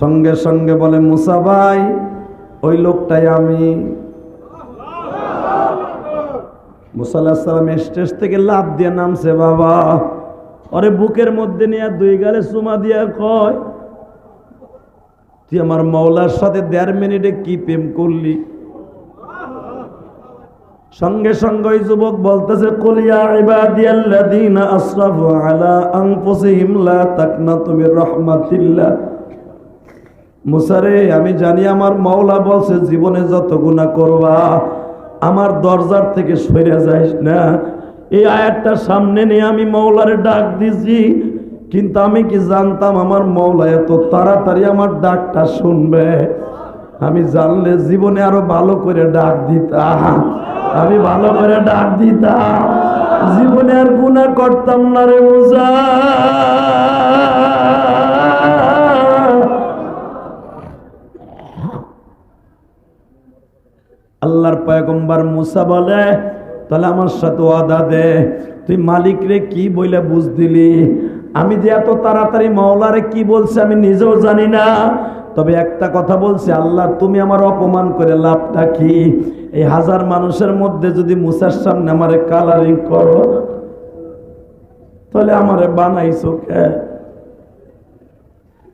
সঙ্গে সঙ্গে বলে, মুসা ভাই, ওই লোকটাই আমি। মুসাল্লাহাম স্টেজ থেকে লাভ দিয়ে নামছে, বাবা, ওরে বুকের মধ্যে নিয়ে দুই গালে চুমা দিয়া কয়, তুই আমার মৌলার সাথে দেড় মিনিটে কি প্রেম করলি? সঙ্গে সঙ্গে ওই যুবক বলতেছে কুলিয়া ইবাদিয়াল্লাযীনা আলা আনফুসিহিম লা মুসারে, আমি জানি আমার মাওলা বলছে, জীবনে যত গুনাহ করবা, আমার দরজার থেকে সরে যাইস না। এই আয়াতটা সামনে নিয়ে আমি মৌলারে ডাক দিছি, কিন্তু আমি কি জানতাম আমার মৌলা এত তাড়াতাড়ি আমার ডাকটা শুনবে? আমি জানলে জীবনে আরও ভালো করে ডাক দিতাম, আমি ভালো করে ডাক দিতাম। জীবনে আর গুণা করতাম না রে মুসা। আল্লাহর পয়গম্বর মুসা বলে, তাহলে আমার সাথে ওয়াদা দে। তুই মালিক রে কি বইলে বুঝ দিলি? আমি যে এত তাড়াতাড়ি মাওলারে কি বলছে আমি নিজেও জানি না। তবে একটা কথা বলছি, আল্লাহ, তুমি আমার অপমান করে লাভটা কি? এই হাজার মানুষের মধ্যে যদি মুসার সামনে আমারে কালারিং করো, তাহলে আমারে বানাইছো কে?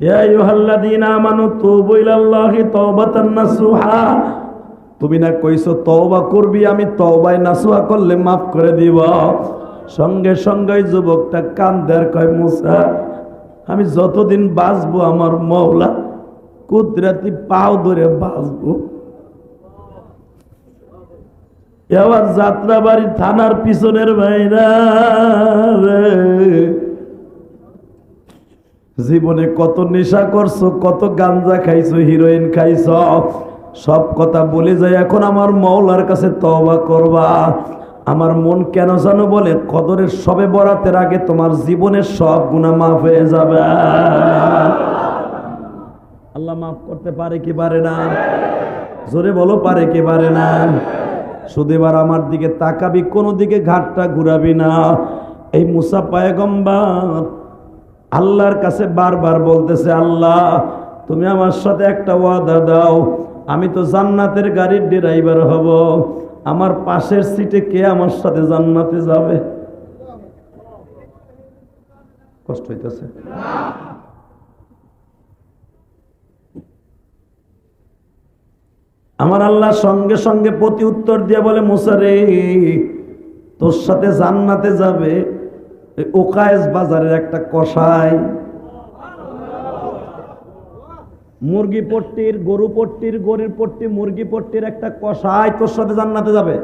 ইয়া আইয়ুহাল্লাযীনা আমানু তুবু ইলাল্লাহি তাওবাতান নাসুহা। তুমি না কইছো, তওবা করবি, আমি তওবায় নাসুহা করলে মাফ করে দিব। সঙ্গে সঙ্গে যুবকটা কান্দের কয়, মুসা, আমি যতদিন বাঁচবো আমার মৌলা কুদরাতি পাও ধরে বাঁচবো। এবার যাত্রা বাড়ি থানার পিছনের ভাইরা জীবনে কত নেশা করছ, কত গাঞ্জা খাইছো, হিরোইন খাইছ সব কথা বলে যায়, এখন আমার মৌলার কাছে তওবা করবা। আমার মন কেন জানো বলে, কদরের সবে বরাতের আগে তোমার জীবনের সব গুণা মাফ হয়ে যাবে। আল্লাহ মাফ করতে পারে কি পারে না? জোরে বলো, পারে কি পারে না? শুধু এবার আমার দিকে তাকাবি, কোনো দিকে ঘাটটা ঘুরাবি না। এই মুসা পায়গম্বার আল্লাহর কাছে বারবার বলতেছে, আল্লাহ, তুমি আমার সাথে একটা ওয়াদা দাও। আমি তো জান্নাতের গাড়ির ড্রাইভার হব। আমার পাশের সিটে কে আমার সাথে জান্নাতে যাবে? কষ্ট হইতেছে। আমার আল্লাহ সঙ্গে সঙ্গে প্রতি উত্তর দিয়ে বলে মুসারে তোর সাথে জান্নাতে যাবে ওকায়েস বাজারের একটা কষাই মুরগি পট্টির, গরু পট্টির, গরুর পট্টি, মুরগি পট্টির একটা কষাই তোর সাথে জান্নাতে যাবে।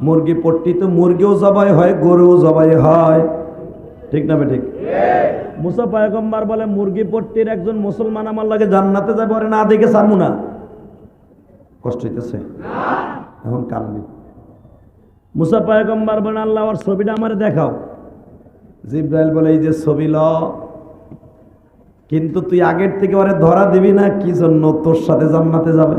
মুরগি পট্টি তো মুরগিও জবাই হয়, গরুও জবাই হয়। ঠিক না ঠিক? মুসা পায়গম্বার বলে, মুরগি পট্টির একজন মুসলমান আমার লাগে জান্নাতে যাবে, ওরে না দেখে সারমু না। কষ্ট হইতেছে। এখন কানবি। মুসা পায়গম্বার বলে, আল্লাহ, ওর ছবিটা আমার দেখাও। জিব্রাইল বলে, এই যে ছবি ল। কিন্তু তুই আগের থেকে ওরে ধরা দিবি না, কি জন্য তোর সাথে জান্নাতে যাবে?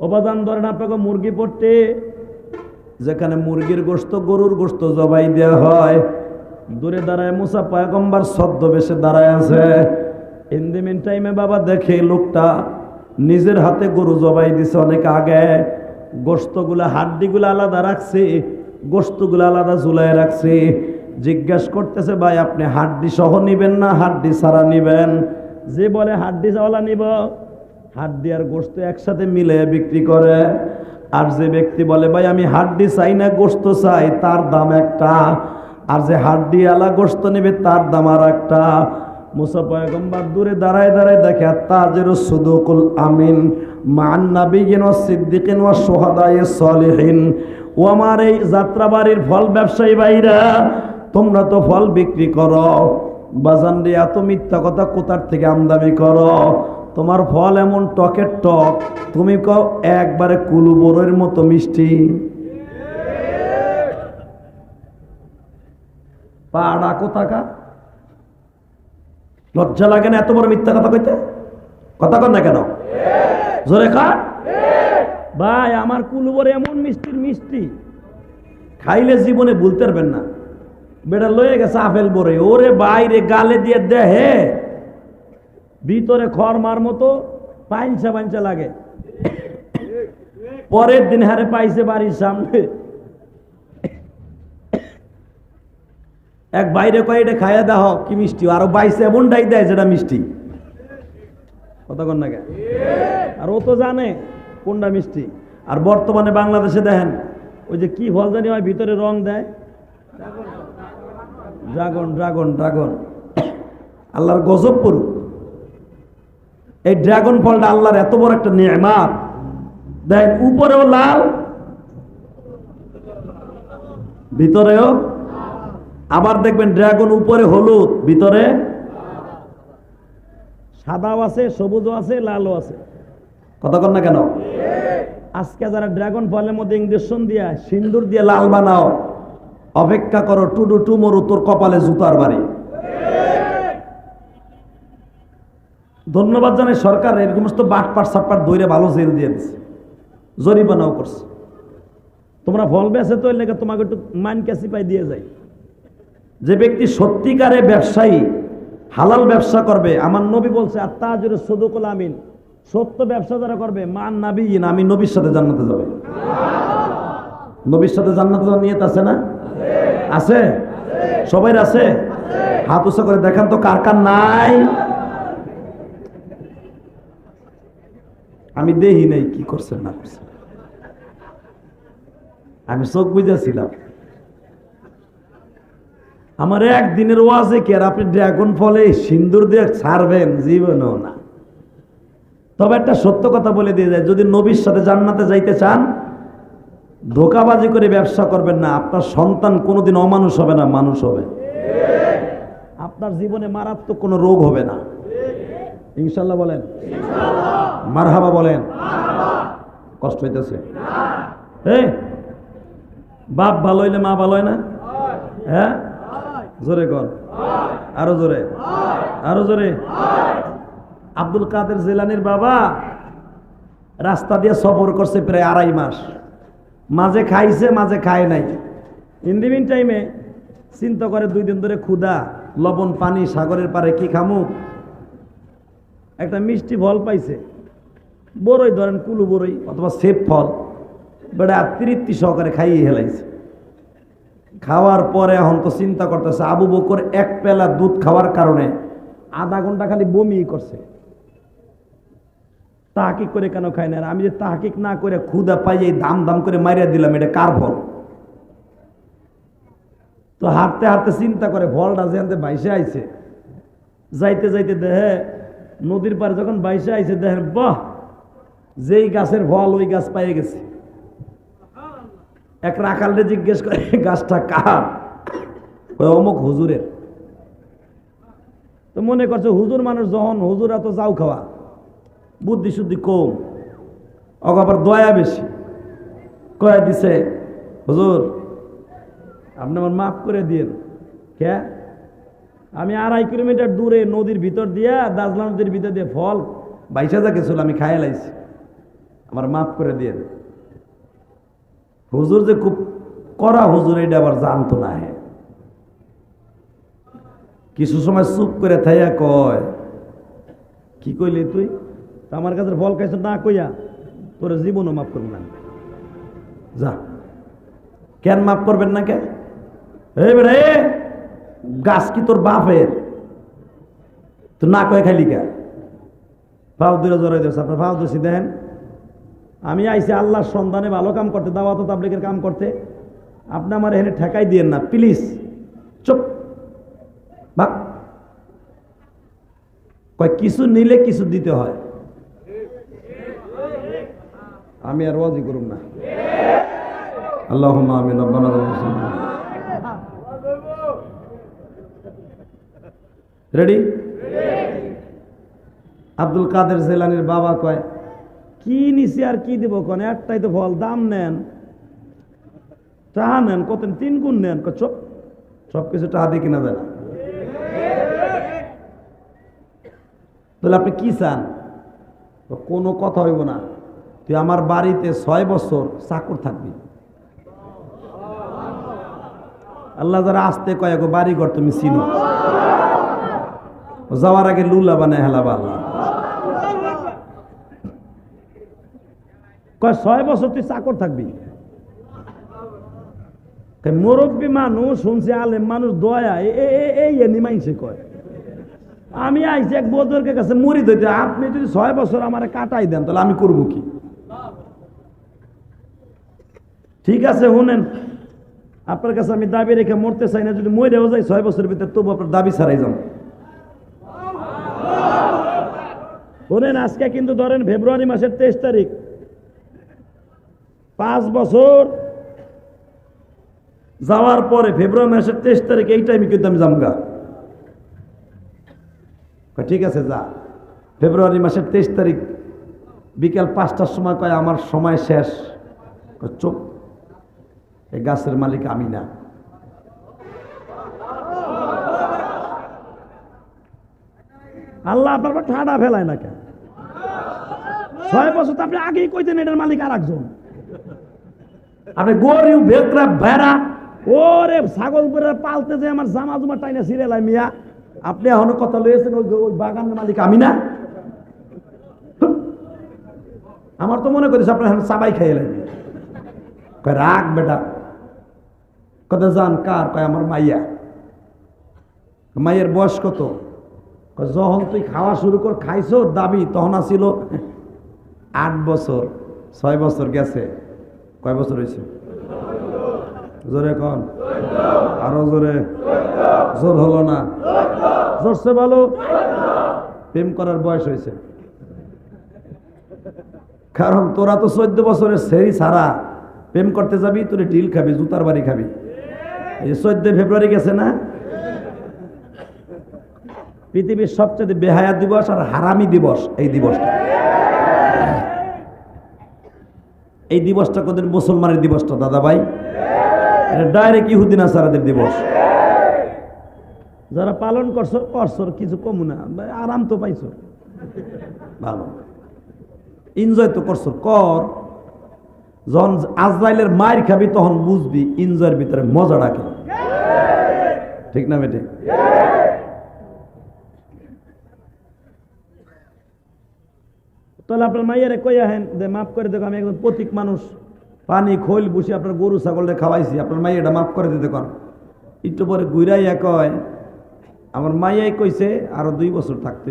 অবাদান ধরেন আপনাকে মুরগি পড়তে, যেখানে মুরগির গোস্ত গরুর গোস্ত জবাই দেওয়া হয়। দূরে দাঁড়ায় মুসা পায়গম্বার সদ্য বেশে দাঁড়ায় আছে। ইন দি মিন টাইমে বাবা দেখে লোকটা নিজের হাতে গরু জবাই দিছে অনেক আগে। গোস্তগুলা হাড্ডিগুলো আলাদা রাখছে গোস্তগুলো আলাদা ঝুলাই রাখছে। জিজ্ঞাসা করতেছে, ভাই, আপনি হাড্ডি সহ নিবেন না? হাড্ডি ছাড়া নিবেন? যে বলে, হাড্ডি চাওয়ালা নিব। হাড্ডি আর গোস্ত একসাথে মিলে বিক্রি করে। আর যে ব্যক্তি বলে, ভাই, আমি হাড্ডি চাই না, গোস্ত চাই, তার দাম একটা। আর যে হাড্ডি আলা গোস্ত নেবে, তার দাম আর একটা। মুসা পয়গম্বর দূরে দাঁড়ায় দাঁড়ায় দেখে তাজের সুদুকুল আমিন মান নাবিগিন ও সিদ্দিকিন ও সোহাদায় সলিহীন। ও আমার এই যাত্রাবাড়ির ফল ব্যবসায়ী ভাইরা তোমরা তো ফল বিক্রি করো। বাজান রে, এত মিথ্যা কথা কোথার থেকে আমদানি করো? তোমার ফল এমন টকের টক, তুমি কও একবারে কুলু বড়ের মতো মিষ্টি। পাড়া কোথাকা লজ্জা লাগে না এত বড় মিথ্যা কথা কইতে? কথা কর না কেন? জোরে খা ভাই, আমার কুলবরে এমন মিষ্টির মিষ্টি। খাইলে জীবনে ভুলতে পারবেন না। বেটা লয়ে গেছে আপেল বরে। ওরে বাইরে গালে দিয়ে দেহে ভিতরে খড় মার মতো পাইনসা পাইনসা লাগে। পরের দিন হারে পাইছে বাড়ির সামনে। এক বাইরে কয়, এটা খাইয়া দেহ কি মিষ্টি? আরও বাইসে এমনটাই দেয় যেটা মিষ্টি। কতক্ষণ না আর ও তো জানে কোনটা মিষ্টি। আর বর্তমানে বাংলাদেশে দেখেন, ওই যে কি ফল জানি হয়, ভিতরে রং দেয়। Dragon dragon dragon. আল্লাহর গজব পড়ুক। এই ড্রাগন ফলটা আল্লাহর এত বড় একটা নিয়মাত। দেখেন উপরেও লাল ভিতরেও আবার দেখবেন ড্রাগন উপরে হলুদ ভিতরে সাদাও আছে সবুজও আছে লালও আছে। কথা কন না কেন? আজকে যারা ড্রাগন ফলের মধ্যে ইঞ্জেকশন দিয়া সিন্দুর দিয়ে লাল বানাও। অপেক্ষা করো টুডু টুমরু, তোর কপালে জুতার বাড়ি। ধন্যবাদ জানাই সরকার, এর সমস্ত বাটপাট সাটপাট দইরে ভালো জেল দিয়ে দিছে। জরিমানাও করছে। তোমরা ফল বেছে তো এর লেগে তোমাকে একটু মাইন ক্যাসি পাই দিয়ে যায় যে ব্যক্তি সত্যিকারে ব্যবসায়ী, হালাল ব্যবসা করবে, আমার নবী বলছে আর তা তাজুরে সদুকুল আমিন, সত্য ব্যবসা যারা করবে মান নাবি আমি নবীর সাথে জান্নাতে যাবে। নবীর সাথে জান্নাতে নিয়ত আছে না? আছে? সবাই আছে? হাত উঁচা করে দেখান তো কার কার নাই। আমি দেহি নাই, কি করছেন না করছেন আমি চোখ বুঝেছিলাম আমার একদিনের ওয়াজে কি আর আপনি ড্রাগন ফলে সিন্দুর দিয়ে ছাড়বেন? জীবনও না। তবে একটা সত্য কথা বলে দিয়ে যায়, যদি নবীর সাথে জান্নাতে যাইতে চান ধোকাবাজি করে ব্যবসা করবেন না, আপনার সন্তান কোনোদিন অমানুষ হবে না, মানুষ হবে। আপনার জীবনে মারাত্মক কোনো রোগ হবে না। ইনশাল্লাহ বলেন। মারহাবা বলেন। কষ্ট হইতেছে। হ্যাঁ বাপ ভালো হইলে মা ভালো হয় না? হ্যাঁ? জোরে কর আরও জোরে। আরও জোরে। আব্দুল কাদের জেলানির বাবা রাস্তা দিয়ে সফর করছে প্রায় আড়াই মাস। মাঝে খাইছে, মাঝে খায় নাই। ইন্দিমিন টাইমে চিন্তা করে দুই দিন ধরে ক্ষুদা লবণ, পানি, সাগরের পারে কি খামু? একটা মিষ্টি ফল পাইছে। বড়ই ধরেন কুলু বড়ই অথবা সেব ফল। বেড়া তৃপ্তি সহকারে খাইয়ে হেলাইছে। খাওয়ার পরে এখন তো চিন্তা করতেছে, আবু বকর এক পেলা দুধ খাওয়ার কারণে আধা ঘণ্টা খালি বমি করছে। তাহাকিক করে কেন খাই না? আমি যে তাহাকিক না করে ক্ষুদা পাই, এই দাম দাম করে মারিয়া দিলাম, এটা কার ফল? তো হাঁটতে হাঁটতে চিন্তা করে, ফলটা যেখান বাইসে আইছে। যাইতে যাইতে দেহে নদীর পারে যখন বাইসে আইছে, দেখেন, বাহ! যেই গাছের ফল ওই গাছ পাইয়ে গেছে। এক রাখালরে জিজ্ঞেস করে গাছটা কার? ওই অমুক হুজুরের। তো মনে করছে, হুজুর মানুষ যখন, হুজুরা তো যাও খাওয়া। বুদ্ধি শুদ্ধি কম। অগ আবার দয়া বেশি। কয়া দিছে, হুজুর, আপনি আমার মাফ করে দিন কে? আমি আড়াই কিলোমিটার দূরে নদীর ভিতর দিয়া দাজলা নদীর ভিতর দিয়ে ফল বাইশা যা গেছিল আমি খাইয়া লাইছি। আমার মাফ করে দিয়ে হুজুর যে খুব করা হুজুর, এটা আবার জানতো না হে। কিছু সময় চুপ করে থাইয়া কয়, কি কইলি তুই? আমার কাছে ফল খাইছ, না কইয়া তোর জীবনও মাফ করবেন না। যা। কেন মাফ করবেন না কে? এই গাছ কি তোর বাপের? তো না কয়ে খাইলি কে? পাও দূরে জড়াই দিয়েছে আপনার পাও দোষী দেন আমি আইসি আল্লাহর সন্ধানে ভালো কাম করতে, দাওয়াত তাবলিকের কাম করতে। আপনি আমার এখানে ঠেকাই দিয়েন না, প্লিজ। চুপ। বাক কয়, কিছু নিলে কিছু দিতে হয়। আমি আর ওয়াজি করুম না। আল্লাহ রব্বানা রেডি আব্দুল কাদের জেলানির বাবা কয়, কি নিছি আর কি দিব কোন? একটাই তো ফল, দাম নেন। টাহা নেন কত তিন গুণ নেন। চপ সব কিছু টাহা দিয়ে কিনা যায় না। তাহলে আপনি কি চান? কোনো কথা হইব না। তুই আমার বাড়িতে ছয় বছর চাকর থাকবি। আল্লাহ যারা আসতে কয়েক বাড়ি ঘর তুমি চিনো। যাওয়ার আগে লুলা বানায় হেলাবা আল্লাহ কয়, ছয় বছর তুই চাকর থাকবি? মুরব্বী মানুষ, শুনছে আলেম মানুষ, দয়া কয়। আমি আইছি এক বদরকে কাছে, মরি দিতে আপনি যদি ছয় বছর আমার কাটাই দেন, তাহলে আমি করব কি? ঠিক আছে, শুনেন। আপনার কাছে আমি দাবি রেখে মরতে চাই না, যদি মই মরেও যাই, ছয় বছরের ভিতরে তবু আপনার দাবি ছাড়াই যান শোনেন, আজকে কিন্তু ধরেন ফেব্রুয়ারি মাসের তেইশ তারিখ। পাঁচ বছর যাওয়ার পরে ফেব্রুয়ারি মাসের তেইশ তারিখ, এই টাইমে কিন্তু আমি জামগা ঠিক আছে, যা। ফেব্রুয়ারি মাসের তেইশ তারিখ, বিকেল পাঁচটার সময় কয়, আমার সময় শেষ। চুপ এই গাছের মালিক আমি না। আল্লাহ আপনার ঠাডা ফেলায় না কেন? ছয় বছর তো আপনি আগেই কইতেন এটার মালিক আর একজন আপনি গরিব, বেকরা, ভেড়া, ওরে ছাগল করে পালতে যে আমার জামা জুমা টাইনা সিরিয়াল মিয়া, আপনি এখনও কথা লইয়েছেন, ওই বাগানের মালিক আমি না। আমার তো মনে করিস আপনার চাবাই খাইয়ে রাগ বেটা। কত জান কার? কয়, আমার মাইয়া। মাইয়ের বয়স কত? যখন তুই খাওয়া শুরু কর, খাইছো, দাবি, তখন আসিল আট বছর, ছয় বছর গেছে। কয় বছর হয়েছে জোরে কন। আরও জোরে। জোর হলো না। জোরছে ভালো। প্রেম করার বয়স হয়েছে কারণ তোরা তো চোদ্দ বছরের সেরি ছাড়া প্রেম করতে যাবি, তোর ঢিল খাবি, জুতার বাড়ি খাবি। এই যে চোদ্দ ফেব্রুয়ারি গেছে না? পৃথিবীর সবচেয়ে বেহায়া দিবস আর হারামি দিবস এই দিবসটা। এই দিবসটা কোনদিন মুসলমানের দিবসটা দাদা ভাই এটা ডাইরেক্ট ইহুদিন আসারাদের দিবস। যারা পালন করছ করছ, কিছু কম না। আরাম তো পাইছো। ভালো। এনজয় তো করছ, কর। যখন আজরাইলের মায়ের খাবি, তখন বুঝবি এনজয়ের ভিতরে মজা রাখে। ঠিক না বেটে? তাহলে আপনার মাইয়ারে কই আহেন যে, মাফ করে দেখো, আমি একজন প্রতীক মানুষ। পানি, খোল বসে আপনার গরু ছাগলটা খাওয়াইছি, আপনার মাইয়াটা মাফ করে দিতে কন একটু পরে ঘুরাইয়া কয়, আমার মাইয়াই কইছে, আরও দুই বছর থাকতে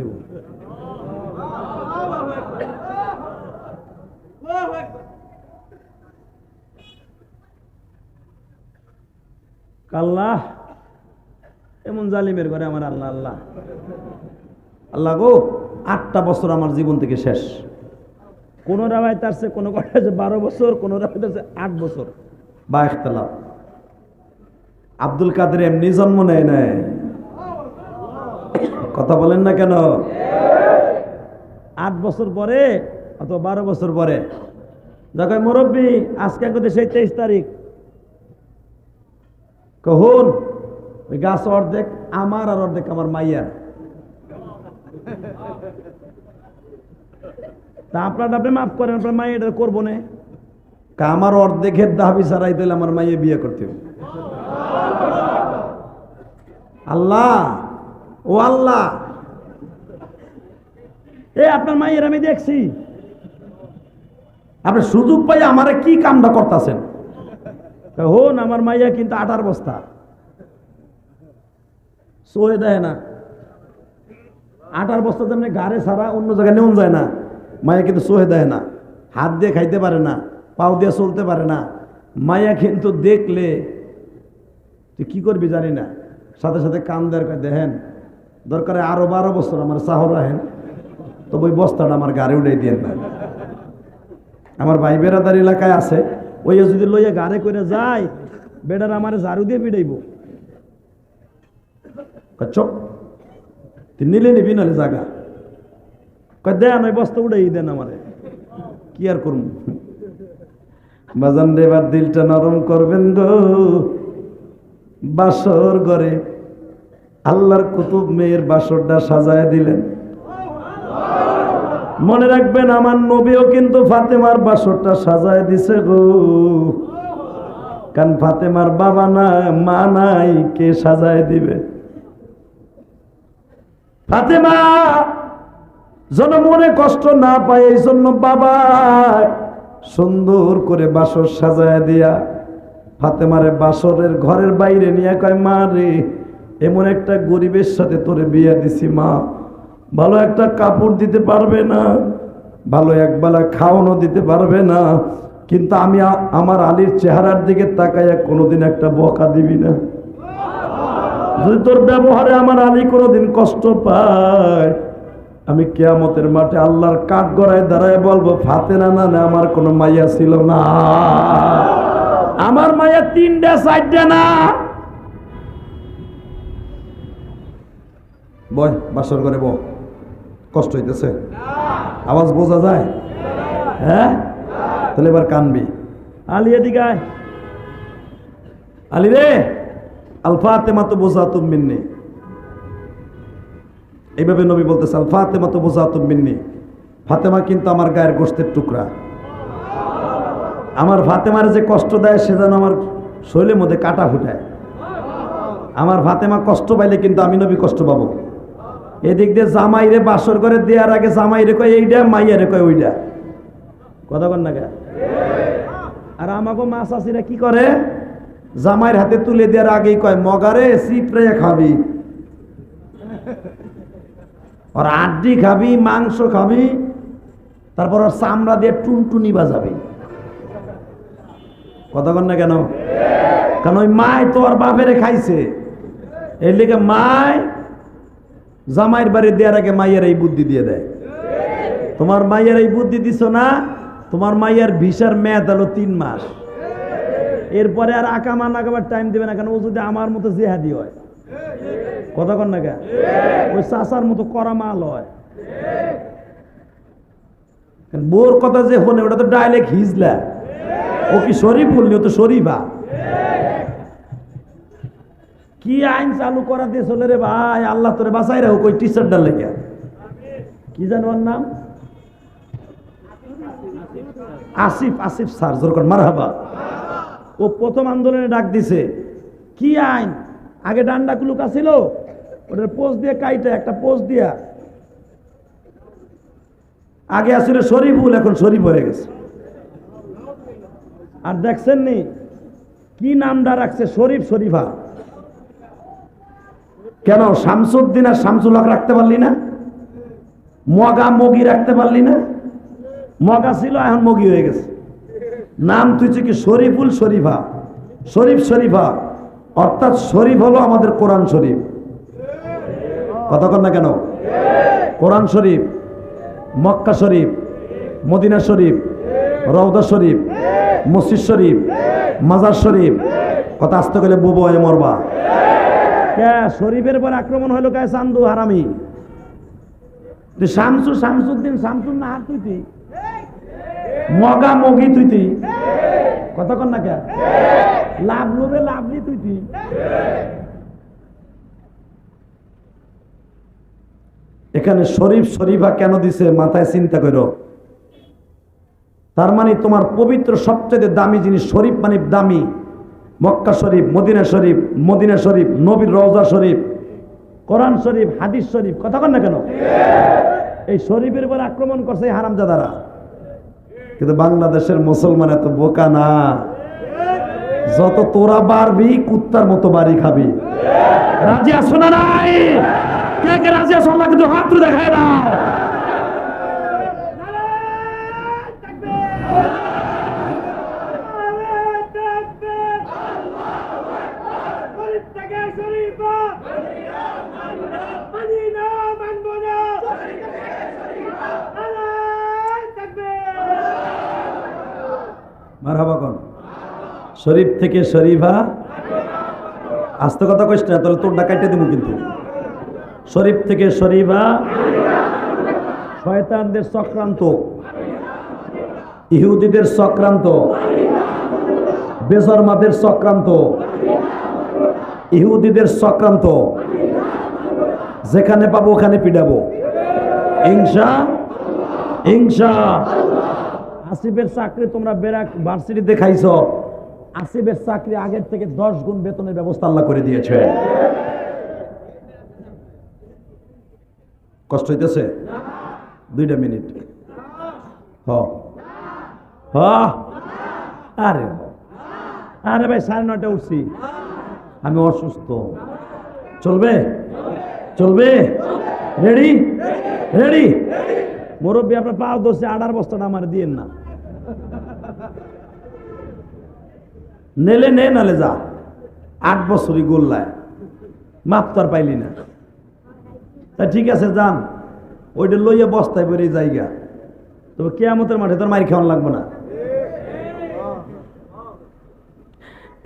আল্লাহ, এমন জালিমের ঘরে আমার আল্লাহ আল্লাহ। আল্লাহ গো, আটটা বছর আমার জীবন থেকে শেষ। কোন রাবায় তার সে কোনো কথা আছে বারো বছর, কোন রাবায় তার আট বছর। বা একতলাপ আব্দুল কাদের এমনি জন্ম নেয় নাই। কথা বলেন না কেন? আট বছর পরে অথবা বারো বছর পরে। যখন মুরব্বী, আজকে সেই তেইশ তারিখ কহুন, ওই গাছ অর্ধেক আমার আর অর্ধেক আমার মাইয়ার। তা আপনার আপনি মাফ করেন, আপনার মাই এটা করব না। আমার অর্ধেকের দাবি ছাড়াই তাহলে আমার মাইয়ে বিয়ে করতে আল্লাহ, ও আল্লাহ। এ, আপনার মাইয়ের আমি দেখছি। আপনি সুযোগ পাই আমারে কি কামটা করতেছেন? হন আমার মাইয়া কিন্তু আটার বস্তা। সোয়ে দেয় না। আটার বস্তা তেমনি গাড়ে ছাড়া অন্য জায়গায় নেওয়া যায় না। মায়া কিন্তু সোহে দেয় না। হাত দিয়ে খাইতে পারে না, পাও দিয়ে চলতে পারে না। মায়া কিন্তু দেখলে, তুই কি করবি জানি না। সাথে সাথে কান দেয় দেখেন, দরকারে আরও বারো বছর আমার চাহর রাখেন তো ওই বস্তাটা আমার গাড়ি উঠাই দিয়ে না। আমার ভাই বেড়াদার এলাকায় আছে। ওই যদি লইয়া গাড়ে করে যায় বেড়ার আমার ঝাড়ু দিয়ে পিড়াইব কয়, চুপ। তুই নিলে নিবি নাহলে জাগা। কয় দেন ওই বস্তা উড়াই দেন আমারে। কি আর করুন বাজান এবার দিলটা নরম করবেন গো। বাসর ঘরে আল্লাহর কুতুব মেয়ের বাসরটা সাজায় দিলেন। মনে রাখবেন, আমার নবীও কিন্তু ফাতেমার বাসরটা সাজায় দিছে গো। কারণ ফাতেমার বাবা না মা নাই, কে সাজায় দিবে? ফাতেমা, যেন মনে কষ্ট না পায় এই জন্য বাবা, সুন্দর করে বাসর সাজায় দিয়া ফাতেমারে বাসরের ঘরের বাইরে নিয়ে কয়, মা রে, এমন একটা গরিবের সাথে তোরে বিয়ে দিছি, মা। ভালো একটা কাপড় দিতে পারবে না, ভালো একবেলা খাওয়ানো দিতে পারবে না, কিন্তু আমি আমার আলীর চেহারার দিকে তাকাইয়া কোনোদিন একটা বকা দিবি না। যদি তোর ব্যবহারে আমার আলী কোনোদিন কষ্ট পায়, আমি কেয়ামতের মাঠে আল্লাহর কাঠ গড়ায় দাঁড়ায় বলব ফাতে না না, আমার কোনো মাইয়া ছিল না। আমার মাইয়া তিনটা, চারটা না। বয়, বাসর করে ব কষ্ট হইতেছে? আওয়াজ বোঝা যায়? হ্যাঁ? তাহলে এবার কানবি। আলী এদিকে আয়। আলী রে! আলফা তেমা তো বোঝা তুমি মিন্নি। এইভাবে নবী বলতেছে, আল ফাতেমা তো বোঝা মিন্নি। ফাতেমা কিন্তু আমার গায়ের গোষ্ঠের টুকরা। আমার ফাতেমার যে কষ্ট দেয়, সে যেন আমার শৈলের মধ্যে কাটা ফুটায়। আমার ফাতেমা কষ্ট পাইলে কিন্তু আমি নবী কষ্ট পাবো। এদিক দিয়ে জামাইরে বাসর করে দেওয়ার আগে জামাইরে কয় এইটা মাইয়ারে কয় ওইটা কথা কন না আর আমাকে মাছ আসিরা কি করে? জামাইয়ের হাতে তুলে দেওয়ার আগেই কয়, মগারে সিপড়ে খাবি। আর আড্ডি খাবি, মাংস খাবি, তারপর ওর চামড়া দিয়ে টুনটুনি বাজাবি। কথা কন না কেন? কারণ ওই মায় তো ওর বাপেরে খাইছে। এর লিগে মায় জামাইয়ের বাড়ি দেওয়ার আগে মাইয়ের এই বুদ্ধি দিয়ে দেয়। তোমার মাইয়ের এই বুদ্ধি দিছ না, তোমার মাইয়ার ভিসার মেয়াদ হলো তিন মাস। এরপরে আর আকামা নাকাবার টাইম দেবে না কেন? ও যদি আমার মতো জেহাদি হয়। কথা কন না কেন? ওই চাষার মতো করা মাল হয়। বোর কথা যে হনে, ওটা তো ডাইলেক্ট হিজলা। ও কি শরীফ বললি ও তো শরীফা। কি আইন চালু করা দিয়ে চলে রে ভাই? আল্লাহ তোরে বাঁচাই রাখো কই টি শার্টটা লেগে। কি জানো ওর নাম? আসিফ আসিফ স্যার জোরকর মারহাবা। ও প্রথম আন্দোলনে ডাক দিছে, কি আইন? আগে ডান্ডা কুলুক আছিল ওটার পোস্ট দিয়ে কাইটা, একটা পোস্ট দিয়া। আগে আসলে শরীফুল, এখন শরীফ হয়ে গেছে। আর দেখছেন নি কি নামটা রাখছে? শরীফ শরীফা। কেন শামসুদ্দিন আর শামসুল হক রাখতে পারলি না? মগা মগি রাখতে পারলি না? মগা ছিল, এখন মগি হয়ে গেছে। নাম তুই কি শরীফুল শরীফা। শরীফ শরীফা। অর্থাৎ শরীফ হলো আমাদের কোরআন শরীফ। কতক্ষণ না কেন? কোরআন শরীফ, মক্কা শরীফ, মদিনা শরীফ রৌদা শরীফ, মসজিদ শরীফ, মাজার শরীফ। কথা আসতে গেলে বুবো মরবা। শরীফের পর আক্রমণ হলো কে? চান্দু হারামি। শামসু, শামসুদ্দিন, শামসুর না হার তুই তুই মগা মগি তুই তুই কতক্ষণ না কে? লাভ লোভে লাভ নি তুই তুই এখানে শরীফ শরীফা কেন দিছে মাথায় চিন্তা করো। তার মানে তোমার পবিত্র সবচেয়ে দামি জিনিস শরীফ মানে দামি। মক্কা শরীফ, মদিনা শরীফ মদিনা শরীফ, নবীর রওজা শরীফ, কোরআন শরীফ, হাদিস শরীফ, কথা কন না কেন? এই শরীফের উপর আক্রমণ করছে এই হারামজাদারা। কিন্তু বাংলাদেশের মুসলমান এত বোকা না। যত তোরা বাড়বি, কুত্তার মতো বাড়ি খাবি। রাজি আসো না নাই? কে কে রাজি আসো আল্লাহ কিন্তু হাত দেখায় না মারহাবা কোন? শরীফ থেকে শরীফা? আস্তে কথা কইস না, তাহলে তোর ডাকাইতে দিব কিন্তু। শরীফ থেকে শরীফা? শয়তানদের চক্রান্ত। ইহুদিদের চক্রান্ত। বেজরমাদের চক্রান্ত। ইহুদিদের চক্রান্ত। যেখানে পাবো ওখানে পিডাবো হিংসা হিংসা আসিফের চাকরি তোমরা বেরাক ভার্সিটিতে খাইছ। আসিফের চাকরি আগের থেকে দশ গুণ বেতনের ব্যবস্থা আল্লাহ করে দিয়েছে। কষ্ট হইতেছে? দুইটা মিনিট। আরে আরে ভাই, সাড়ে নটা উঠছি। আমি অসুস্থ। চলবে? চলবে? রেডি রেডি মুরব্বী, আপনার পাও দোষে আড়ার বস্তাটা আমার দিয়েন না। নেলে নে, নালে যা। আট বছরই গোল্লায়। মাপ তো আর পাইলি না। তা ঠিক আছে, যান। ওইটা লইয়া বস্তায় বেরিয়ে জায়গা তবে কেয়ামতের মাঠে তোর মারি খাওয়ান লাগবে না।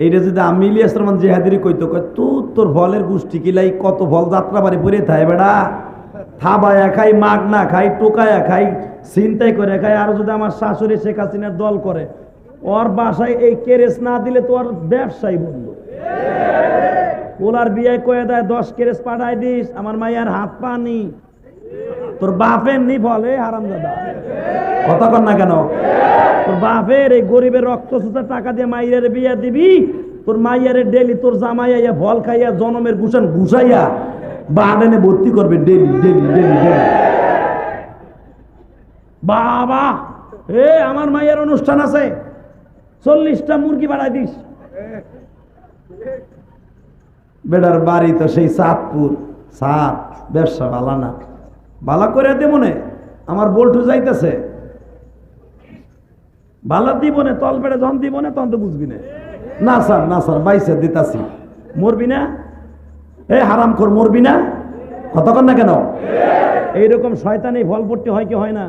এইটা যদি আমি ইলিয়াস রহমান জেহাদিরি কইতো তু, তোর ফলের গোষ্ঠী কিলাই কত ফল যাত্রা বাড়ি পরে থাই বেড়া? থাবায়া খাই মাগ না খাই, টোকায়া খাই চিন্তাই করে খাই, আর যদি আমার শাশুড়ি শেখ হাসিনার দল করে ওর বাসায় এই কেরেস না দিলে তো ওর ব্যবসায় বন্ধ। ওলার বিয়ে কয়ে দেয় দশ কেরেস পাঠাই দিস আমার মাইয়ার হাত পা নি তোর বাপের নি বলে হারাম দাদা। কথা কর না কেন? তোর বাপের এই গরিবের রক্ত সুতার টাকা দিয়ে মাইয়ারে বিয়া দিবি তোর মাইয়ারে ডেলি তোর জামাইয়া ফল খাইয়া জনমের গুছান গুছাইয়া বাগানে ভর্তি করবে ডেলি ডেলি ডেলি ডেলি। বাবা এ আমার মাইয়ের অনুষ্ঠান আছে। চল্লিশটা মুরগি বাড়াই দিস। বেটার বাড়ি তো সেই চাঁদপুর সার ব্যবসা বালা না। বালা করে দেব মনে, আমার বল্টু যাইতেছে। বালা দিব না তল পেড়ে যখন দিব না তখন তো বুঝবি না। না স্যার না স্যার, বাইসে দিতাছি। মরবি না? এ হারাম কর মরবি না? কতক্ষণ না কেন? এইরকম শয়তানি ফল পড়তে হয় কি হয় না?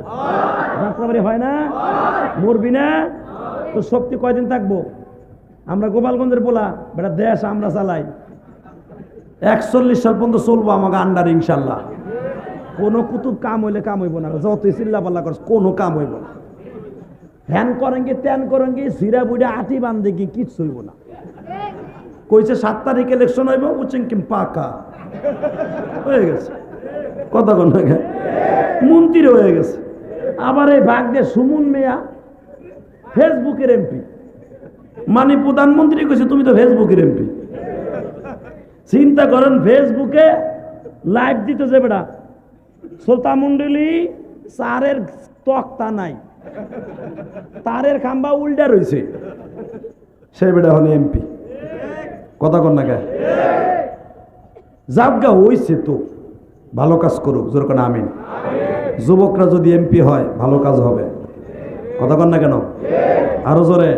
হয় না? মরবি না? তো শক্তি কয়দিন থাকব? আমরা গোপালগঞ্জের বলা বেটা দেশ আমরা চালাই। একচল্লিশ সাল পর্যন্ত চলবো আমাকে আন্ডার ইনশাল্লাহ। কোনো কুতুব কাম হইলে কাম হইব না। যত চিল্লা পাল্লা করছ, কোনো কাম হইব না। হ্যান করেঙ্গে, ত্যান করেঙ্গে সিরা বুড়া আটি বান্ধে কি কিচ্ছু হইব না। কইছে সাত তারিখ ইলেকশন হইব বুঝছেন কি পাকা। হয়ে গেছে। কথা কোন মন্ত্রী হয়ে গেছে। আবার এই ভাগ দিয়ে সুমন মেয়া ফেসবুকের এমপি। মানে প্রধানমন্ত্রী কইছে, তুমি তো ফেসবুকের এমপি। চিন্তা করেন, ফেসবুকে লাইভ দিতে যে বেটা সুলতান মন্ডলী চারের তক্তা নাই। তারের খাম্বা উল্টা রয়েছে সে বেটা হলে এমপি। কথা কর না কে? যাবগা হইছে তো। ভালো কাজ করুক, জোর কেন আমিন। যুবকরা যদি এমপি হয়, ভালো কাজ হবে। কথা কন না কেন? আরও জোরে।